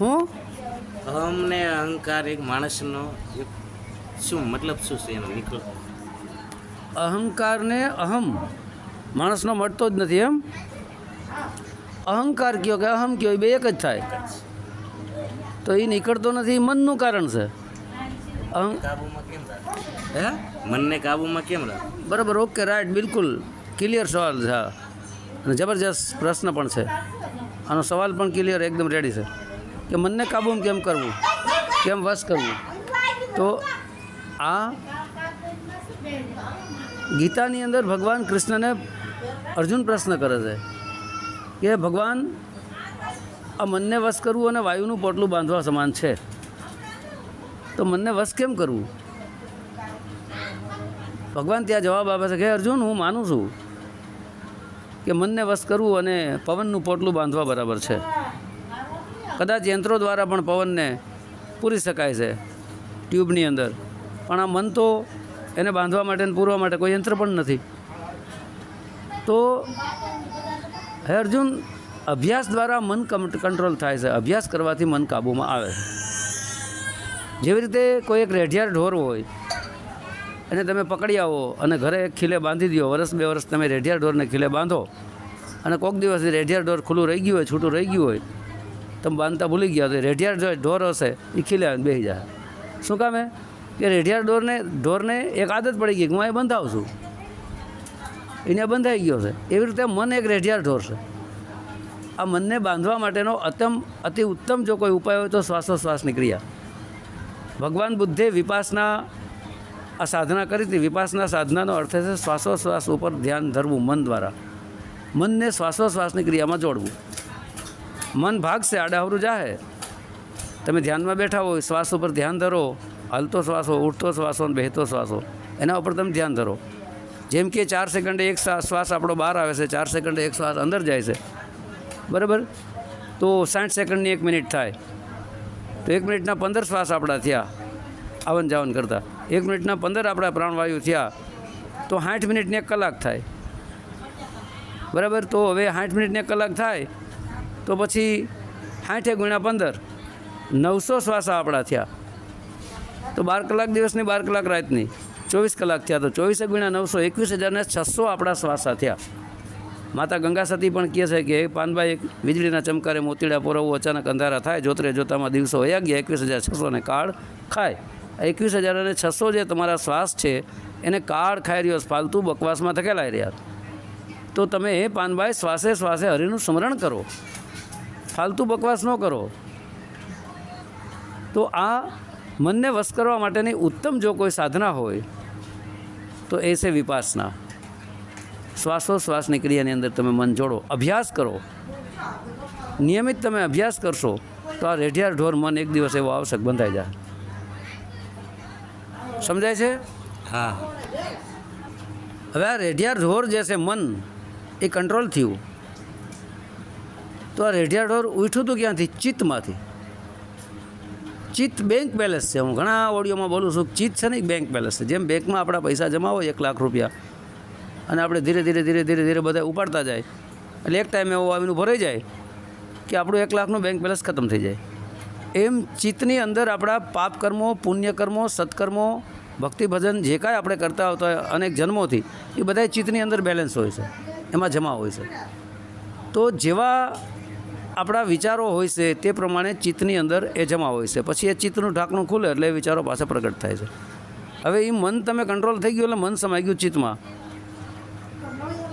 હું? અમને અહંકાર એક માણસનો એક શું મતલબ શું છે એનો નીકળો? અહંકારને અહમ. માણસનો મળતો જ નથી એમ. અહંકાર કયો કે અહમ કયો એ બે એક જ થાય. તો એ નીકળતો નથી મનનું કારણ છે. હે? મનને કાબુમાં કેમ રહે બરાબર ઓકે રાઈટ બિલકુલ. ક્લિયર સવાલ છે હા. અને જબરજસ્ત પ્રશ્ન પણ છે. આનો સવાલ પણ ક્લિયર એકદમ રેડી છે. કે મનને કાબૂમાં કેમ કરવું? કેમ વશ કરવું? તો આ ગીતાની અંદર ભગવાન કૃષ્ણને અર્જુન પ્રશ્ન કરે છે કે ભગવાન, આ મનને વશ કરવું અને વાયુનું પોટલું બાંધવા સમાન છે. તો મનને વશ કેમ કરવું? ભગવાન ત્યાં જવાબ આપે છે કે અર્જુન, હું માનું છું કે મનને વશ કરવું અને પવનનું પોટલું બાંધવા બરાબર છે. કદાચ યંત્રો દ્વારા પણ પવનને પૂરી શકાય છે ટ્યુબની અંદર. પણ આ મન તો એને બાંધવા માટે પૂરવા માટે કોઈ યંત્ર પણ નથી. તો હે અર્જુન, અભ્યાસ દ્વારા મન કંટ્રોલ થાય છે. અભ્યાસ કરવાથી મન કાબૂમાં આવે છે. જેવી રીતે કોઈ એક રેઢિયાર ઢોર હોય અને તમે પકડી આવો અને ઘરે એક ખીલે બાંધી દો. વર્ષ બે વર્ષ તમે રેઢિયાર ઢોરને ખીલે બાંધો અને કોઈક દિવસ રેઢિયાર ઢોર ખુલ્લું રહી ગયું હોય, છૂટું રહી ગયું હોય તમે બાંધતા ભૂલી ગયા તો રેઢિયાર જો ઢોર હશે એ ખીલે બેસી જાય શું કામે કે રેઢિયાર ઢોરને ઢોરને એક આદત પડી ગઈ કે હું એ બંધાવું છું. એને બંધાઈ ગયો છે. એવી રીતે મન એક રેઢિયાર ઢોર છે. આ મનને બાંધવા માટેનો અતમ, અતિ ઉત્તમ જો કોઈ ઉપાય હોય તો શ્વાસોશ્વાસની ક્રિયા. ભગવાન બુદ્ધે વિપાસના, આ સાધના કરી હતી. વિપાસના સાધનાનો અર્થ છે શ્વાસોશ્વાસ ઉપર ધ્યાન ધરવું મન દ્વારા. મનને શ્વાસોશ્વાસની ક્રિયામાં જોડવું. મન ભાગશે આડાહરું જાહે. તમે ધ્યાનમાં બેઠા હોય, શ્વાસ ઉપર ધ્યાન ધરો, હલતો શ્વાસો ઉઠતો શ્વાસો અને બેહતો શ્વાસો એના ઉપર તમે ધ્યાન ધરો. જેમ કે ચાર સેકન્ડે એક શ્વાસ આપણો બહાર આવે છે, ચાર સેકન્ડે એક શ્વાસ અંદર જાય છે. બરાબર? તો સાઠ સેકન્ડની એક મિનિટ થાય. તો એક મિનિટના પંદર શ્વાસ આપણા થયા, આવન જાવન કરતાં. એક મિનિટના પંદર આપણા પ્રાણવાયુ થયા, તો સાઠ મિનિટને એક કલાક થાય. બરાબર? તો હવે સાઠ મિનિટને કલાક થાય તો પછી સાઠે ગુણ્યા પંદર. નવસો શ્વાસ આપણા થયા. તો બાર કલાક દિવસની બાર કલાક રાતની. ચોવીસ કલાક થયા તો ચોવીસે ગુણ્યા નવસો, એકવીસ હજારને છસો આપણા શ્વાસા થયા. માતા ગંગા સતી પણ કહે છે કે પાનભાઈ વીજળીના ચમકારે મોતીડા પોરવવું અચાનક અંધારા થાય, જોતરે જોતામાં દિવસો વયા ગયા, એકવીસ હજાર છસો ને કાળ ખાય. એકવીસ હજાર અને છસો જે તમારા શ્વાસ છે, એને કાળ ખાઈ રહ્યો ફાલતુ બકવાસમાં થકેલાઈ રહ્યા તો તમે એ પાનભાઈ, શ્વાસે શ્વાસે હરિનું સ્મરણ કરો. ફાલતુ બકવાસ ન કરો. તો આ મનને વશ કરવા માટેની ઉત્તમ જો કોઈ સાધના હોય તો એ છે વિપાસના. શ્વાસોશ્વાસની ક્રિયાની અંદર તમે મન જોડો. અભ્યાસ કરો. નિયમિત તમે અભ્યાસ કરશો તો આ રેઢિયાર ઢોર મન એક દિવસ એવો આવશ્યક બંધાઈ જાય. સમજાય છે? હા. હવે આ રેઢિયાર ઢોર જે છે મન એ કંટ્રોલ થયું. તો આ રેઢિયા ઢોર ઉઠ્યું હતું ક્યાંથી? ચિત્તમાંથી. ચિત્ત બેંક બેલેન્સ છે. હું ઘણા ઓડિયોમાં બોલું છું ચિત્ત છે ને બેંક બેલેન્સ છે. જેમ બેંકમાં આપણા પૈસા જમા હોય એક લાખ રૂપિયા અને આપણે ધીરે ધીરે ધીરે ધીરે ધીરે બધા ઉપાડતા જાય એટલે એક ટાઈમ એવો આવીને ભરાઈ જાય કે આપણું એક લાખનું બેંક બેલેન્સ ખતમ થઈ જાય. એમ ચિત્તની અંદર આપણા પાપ કર્મો પુણ્ય કર્મો સત્કર્મો ભક્તિ ભજન જે કાંઈ આપણે કરતા હોતા હોય અનેક જન્મોથી, એ બધા ચિત્તની અંદર બેલેન્સ હોય છે. એમાં જમા હોય છે. તો જેવા આપણા વિચારો હોય છે, તે પ્રમાણે ચિત્તની અંદર એ જમા હોય છે. પછી એ ચિત્તનું ઢાંકણું ખુલે એટલે વિચારો પાસે પ્રગટ થાય છે. હવે એ મન તમે કંટ્રોલ થઈ ગયું એટલે મન સમાઈ ગયું ચિત્તમાં.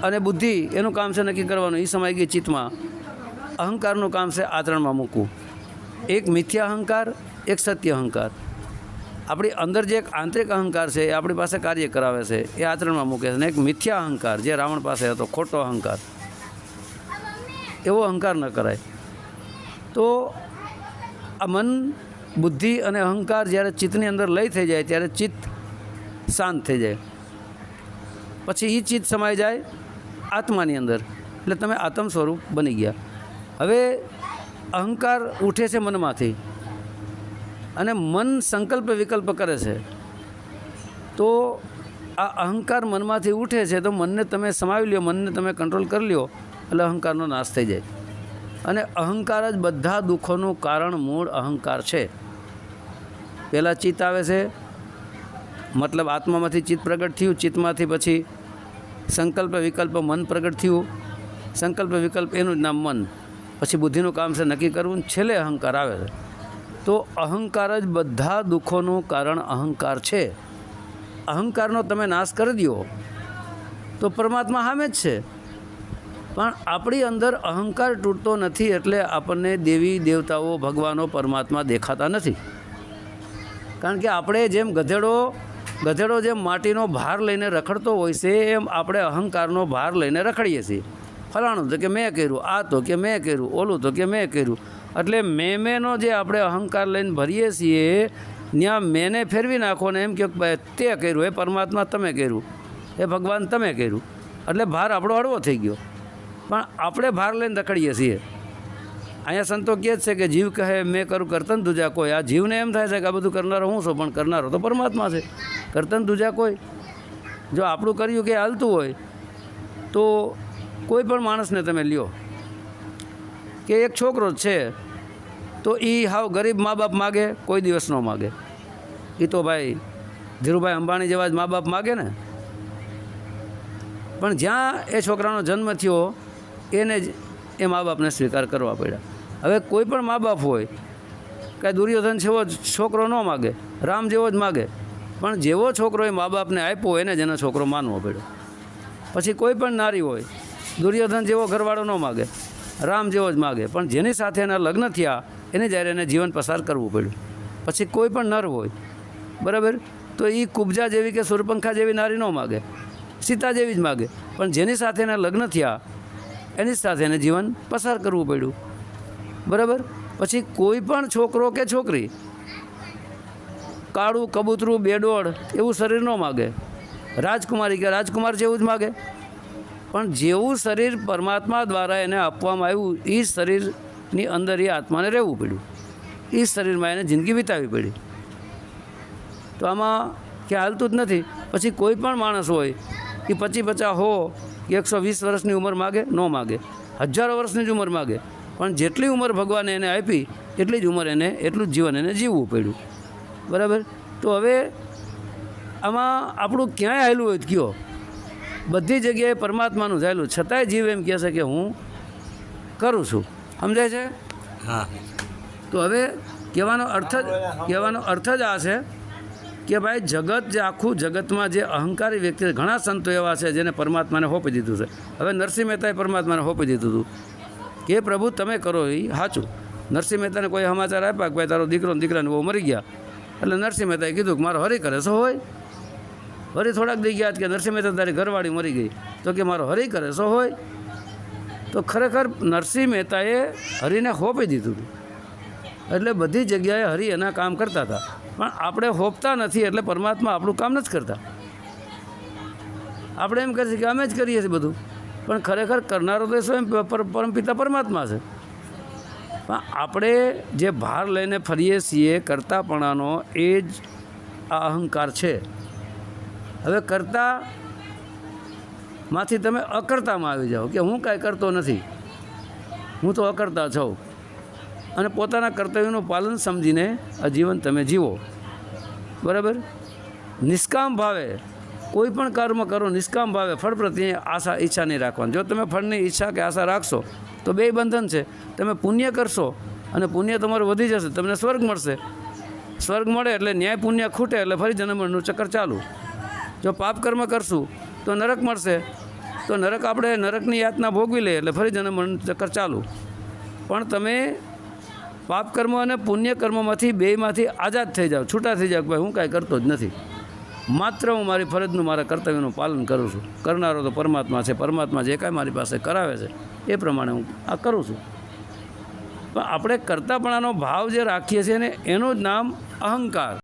અને બુદ્ધિ એનું કામ છે નક્કી કરવાનું એ સમાઈ ગઈ ચિત્તમાં. અહંકારનું કામ છે આચરણમાં મૂકવું. એક મિથ્યા અહંકાર, એક સત્ય અહંકાર. આપણી અંદર જે એક આંતરિક અહંકાર છે, એ આપણી પાસે કાર્ય કરાવે છે, એ આચરણમાં મૂકે છે. અને એક મિથ્યા અહંકાર, જે રાવણ પાસે હતો, ખોટો અહંકાર. એવો અહંકાર ન કરાય. તો આ મન, બુદ્ધિ અને અહંકાર જ્યારે ચિત્તની અંદર લઈ થઈ જાય, ત્યારે ચિત્ત શાંત થઈ જાય. પછી એ ચિત્ત સમાઈ જાય આત્માની અંદર. એટલે તમે આત્મ સ્વરૂપ બની ગયા. હવે અહંકાર ઉઠે છે મનમાંથી અને મન સંકલ્પ વિકલ્પ કરે છે. તો આ અહંકાર મનમાંથી ઉઠે છે, તો મનને તમે સમાવી લ્યો, મનને તમે કંટ્રોલ કરી લ્યો, એટલે અહંકારનો નાશ થઈ જાય. અને અહંકાર જ બધા દુઃખોનું કારણ મૂળ અહંકાર છે. પહેલાં ચિત્ત આવે છે, મતલબ આત્મામાંથી ચિત્ત પ્રગટ થયું, ચિત્તમાંથી પછી સંકલ્પ, વિકલ્પ, મન પ્રગટ થયું. સંકલ્પ, વિકલ્પ એનું જ નામ મન. પછી બુદ્ધિનું કામ છે નક્કી કરવું છેલ્લે અહંકાર આવે છે. તો અહંકાર જ બધા દુઃખોનું કારણ અહંકાર છે. અહંકારનો તમે નાશ કરી દો તો પરમાત્મા સામે જ છે. પણ આપણી અંદર અહંકાર તૂટતો નથી એટલે આપણને દેવી દેવતાઓ, ભગવાનો, પરમાત્મા દેખાતા નથી. કારણ કે આપણે જેમ ગધેડો ગધેડો જેમ માટીનો ભાર લઈને રખડતો હોય છે, એમ આપણે અહંકારનો ભાર લઈને રખડીએ છીએ. ફલાણું તો કે મેં કર્યું, આ તો કે મેં કર્યું, ઓલું તો કે મેં કર્યું. એટલે મેં મેંનો જે આપણે અહંકાર લઈને ભરીએ છીએ, ત્યાં મેને ફેરવી નાખો ને એમ કે તે કર્યું, એ પરમાત્મા તમે કર્યું, એ ભગવાન તમે કર્યું. એટલે ભાર આપણો હળવો થઈ ગયો. પણ આપણે ભાર લઈને રખડીએ છીએ. અહીંયા સંતો કહે જ છે કે જીવ કહે, મેં કરું કરતન દુજા કોઈ. આ જીવને એમ થાય છે કે આ બધું કરનારો હું છું, પણ કરનારો તો પરમાત્મા છે. કરતન દુજા કોઈ. જો આપણું કર્યું કે હાલતું હોય, તો કોઈ પણ માણસને તમે લ્યો. કે એક છોકરો જ છે, તો એ હાવ ગરીબ મા બાપ માગે, કોઈ દિવસ ન માગે. એ તો ભાઈ ધીરુભાઈ અંબાણી જેવા જ મા બાપ માગે ને. પણ જ્યાં એ છોકરાનો જન્મ થયો એને જ એ મા બાપને સ્વીકાર કરવા પડ્યા. હવે કોઈ પણ મા બાપ હોય, કાંઈ દુર્યોધન જેવો છોકરો ન માગે, રામ જેવો જ માગે, પણ જેવો છોકરો એ મા બાપને આપ્યો એને જ એનો છોકરો માનવો પડ્યો પછી કોઈ પણ નારી હોય, દુર્યોધન જેવો ઘરવાળો ન માગે, રામ જેવો જ માગે, પણ જેની સાથે એના લગ્ન થયા, એને જ્યારે એને જીવન પસાર કરવું પડ્યું. પછી કોઈ પણ નર હોય, બરાબર? તો એ કુબજા જેવી કે સુરપંખા જેવી નારી ન માગે, સીતા જેવી જ માગે, પણ જેની સાથે એના લગ્ન થયા એની સાથે એને જીવન પસાર કરવું પડ્યું. બરાબર? પછી કોઈ પણ છોકરો કે છોકરી, કાળું કબૂતરું, બેડોળ એવું શરીર ન માગે. રાજકુમારી કે રાજકુમાર જેવું જ માગે. પણ જેવું શરીર પરમાત્મા દ્વારા એને આપવામાં આવ્યું એ શરીરની અંદર એ આત્માને રહેવું પડ્યું. એ શરીરમાં એને જિંદગી વિતાવી પડી. તો આમાં ક્યાં હાલતું જ નથી. પછી કોઈ પણ માણસ હોય એ પચી પચા હો કે એકસો વીસ વર્ષની ઉંમર માગે ન માગે. હજારો વર્ષની જ ઉંમર માગે. પણ જેટલી ઉંમર ભગવાને એને આપી એટલી જ ઉંમર એને એટલું જ જીવન એને જીવવું પડ્યું. બરાબર? તો હવે આમાં આપણું ક્યાંય આવેલું હોય કયો? બધી જગ્યાએ પરમાત્માનું થયેલું છતાંય જીવ એમ કહે છે કે હું કરું છું. સમજાય છે? હા. તો હવે કહેવાનો અર્થ જ કહેવાનો અર્થ જ આ છે કે ભાઈ જગત જે આખું જગતમાં જે અહંકારી વ્યક્તિ ઘણા સંતો એવા છે જેને પરમાત્માને હોપી દીધું છે. હવે નરસિંહ મહેતાએ પરમાત્માને હોપી દીધું હતું. કે પ્રભુ તમે કરો એ સાચું. નરસિંહ મહેતાને કોઈ સમાચાર આપ્યા કે ભાઈ તારો દીકરો દીકરાને બહુ મરી ગયા. એટલે નરસિંહ મહેતાએ કીધું કે મારો હરી કરે શું હોય. હરી થોડાક દઈ ગયા કે નરસિંહ મહેતા તારી ઘરવાળી મરી ગઈ. તો કે મારો હરી કરે શું હોય. તો ખરેખર નરસિંહ મહેતાએ હરીને હોપી દીધું એટલે બધી જગ્યાએ હરિ એના કામ કરતા હતા. પણ આપણે હોપતા નથી એટલે પરમાત્મા આપણું કામ નથી કરતા. આપણે એમ છીએ કે અમે જ કરીએ છીએ બધું. પણ ખરેખર કરનારો તો સ્વયં પરમપિતા પરમાત્મા છે. પણ આપણે જે ભાર લઈને ફરીએ છીએ કરતાપણાનો એ જ આ અહંકાર છે. હવે કરતા માંથી તમે અકર્તામાં આવી જાઓ કે હું કાંઈ કરતો નથી. હું તો અકર્તા છું. અને પોતાના કર્તવ્યનું પાલન સમજીને આ જીવન તમે જીવો. બરાબર? નિષ્કામ ભાવે, કોઈ પણ કર્મ કરો, નિષ્કામ ભાવે ફળ પ્રત્યે આશા, ઈચ્છા નહીં રાખવાની. જો તમે ફળની ઈચ્છા કે આશા રાખશો, તો બે બંધન છે. તમે પુણ્ય કરશો અને પુણ્ય તમારું વધી જશે, તમને સ્વર્ગ મળશે. સ્વર્ગ મળે એટલે ન્યાય પુણ્ય ખૂટે એટલે ફરી જન્મનું ચક્કર ચાલુ. જો પાપ કર્મ કરશું, તો નરક મળશે. તો નરક આપણે નરકની યાતના ભોગવી લઈએ એટલે ફરી જન્મનું ચક્કર ચાલુ. પણ તમે પાપ કર્મ અને પુણ્ય કર્મમાંથી બેમાંથી આઝાદ થઈ જાઓ, છૂટા થઈ જાઓ ભાઈ હું કાંઈ કરતો જ નથી. માત્ર હું મારી ફરજનું, મારા કર્તવ્યનું પાલન કરું છું. કરનારો તો પરમાત્મા છે, પરમાત્મા જે કાંઈ મારી પાસે કરાવે છે, એ પ્રમાણે હું આ કરું છું. પણ આપણે કરતાપણાનો ભાવ જે રાખીએ છીએ ને, એનું જ નામ અહંકાર.